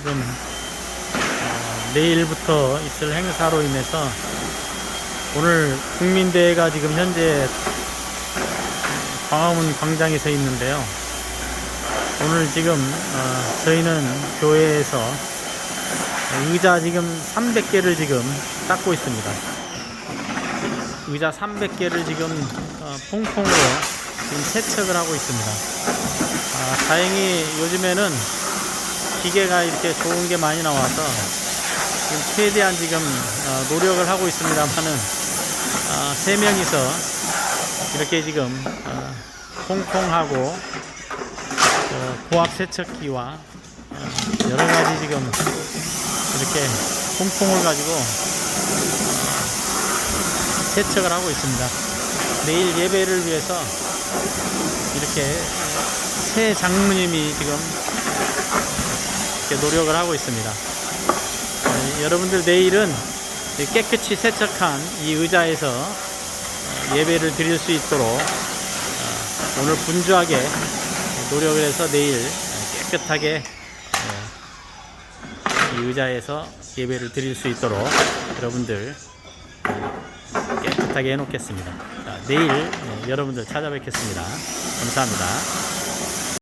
지금 어, 내일부터 있을 행사로 인해서 오늘 국민대회가 지금 현재 광화문 광장에 서 있는데요. 오늘 지금 어, 저희는 교회에서 의자 지금 300개를 지금 닦고 있습니다. 의자 300개를 지금 어, 퐁퐁으로 지금 세척을 하고 있습니다. 아, 다행히 요즘에는 기계가 이렇게 좋은 게 많이 나와서 지금 최대한 지금 어, 노력을 하고 있습니다만은 아, 세 명이서 이렇게 지금 어, 퐁퐁하고 어, 고압 세척기와 어, 여러 가지 지금 이렇게 퐁퐁을 가지고 세척을 하고 있습니다. 내일 예배를 위해서 이렇게 새 장로님이 지금 이렇게 노력을 하고 있습니다. 네, 여러분들 내일은 이 깨끗이 세척한 이 의자에서 어, 예배를 드릴 수 있도록 어, 오늘 분주하게 노력을 해서 내일 깨끗하게 어, 이 의자에서 예배를 드릴 수 있도록 여러분들 깨끗하게 해놓겠습니다. 자, 내일 예, 여러분들 찾아뵙겠습니다. 감사합니다.